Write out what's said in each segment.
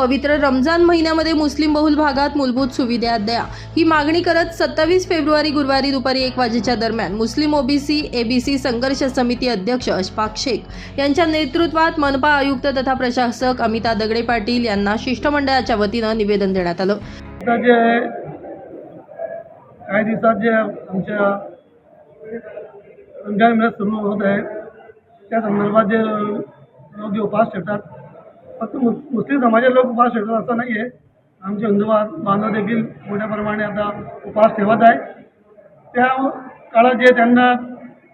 पवित्र रमजान महिन्यामध्ये मुस्लिम बहुल भागात मूलभूत सुविधा द्या. ही मागणी करत सत्तावीस फेब्रुवारी गुरुवारी दुपारी एक वाजेच्या दरम्यान मुस्लिम ओबीसी एबीसी संघर्ष समिती अध्यक्ष अशफाक शेख यांच्या नेतृत्वात मनपा आयुक्त तथा प्रशासक अमिता दगडे पाटील यांना शिष्टमंडळाच्या वतीनं निवेदन देण्यात आलं. काही दिवसात जे आमच्या रमजान महिन्यात सुरू होत आहे त्या संदर्भात जे लोक जे ठेवतात फक्त मुस्लिम समाजाचे लोक उपास ठेवतात असं नाही आहे आमचे हिंदू बांधव देखील मोठ्या प्रमाणे आता उपवास ठेवत आहे त्या काळात जे त्यांना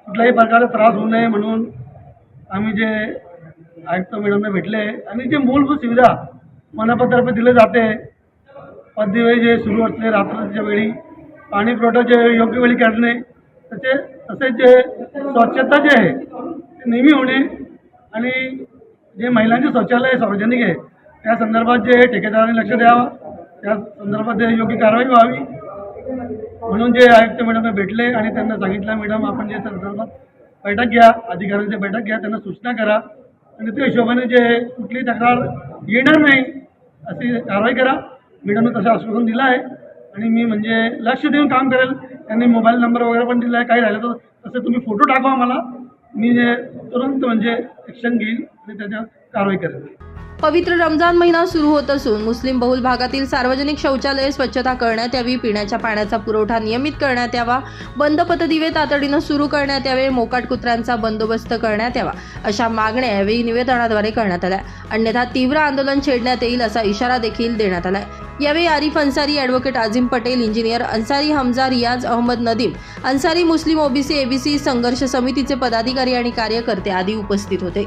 कुठल्याही प्रकारे त्रास होऊ नये म्हणून आम्ही जे आयुक्त मॅडमने भेटले आणि जे मूलभूत सुविधा मनपातर्फे दिले जाते पद्यवेळी जे सुरू असले रात्रीच्या वेळी पाणी पुरवठा जे योग्य वेळी काढणे तसे तसेच जे स्वच्छता जे आहे ते नेहमी होणे आणि जे महिलांचे शौचालय सार्वजनिक आहे त्या संदर्भात जे ठेकेदारांनी लक्ष द्यावं त्या संदर्भात जे योग्य कारवाई व्हावी म्हणून जे आयुक्त मॅडम भेटले आणि त्यांना सांगितलं मॅडम आपण जे संदर्भात बैठक घ्या अधिकाऱ्यांची बैठक घ्या त्यांना सूचना करा आणि त्या हिशोबाने जे कुठली तक्रार येणार नाही अशी कारवाई करा. मॅडमने तसं आश्वासन दिलं आहे आणि मी म्हणजे लक्ष देऊन काम करेल. त्यांनी मोबाईल नंबर वगैरे पण दिला आहे काही राहिलं तर तसं तुम्ही फोटो टाकवा मला. मी जे तुरंत म्हणजे ॲक्शन घेईल. आणि त्याच्यावर कारवाई करेल पवित्र रमजान महिना सुरू होत असून मुस्लिम बहुल भागातील सार्वजनिक शौचालये स्वच्छता करण्यात यावी पिण्याच्या पाण्याचा पुरवठा नियमित करण्यात यावा बंद पथदिवे तातडीनं सुरू करण्यात यावे मोकाट कुत्र्यांचा बंदोबस्त करण्यात यावा अशा मागण्या यावेळी निवेदनाद्वारे करण्यात आल्या. अन्यथा तीव्र आंदोलन छेडण्यात येईल असा इशारा देखील देण्यात आलाय. यावेळी आरिफ अन्सारी ॲडव्होकेट आझिम पटेल इंजिनियर अन्सारी हमजा रियाज अहमद नदीम अन्सारी मुस्लिम ओबीसी एबीसी संघर्ष समितीचे पदाधिकारी आणि कार्यकर्ते आदी उपस्थित होते.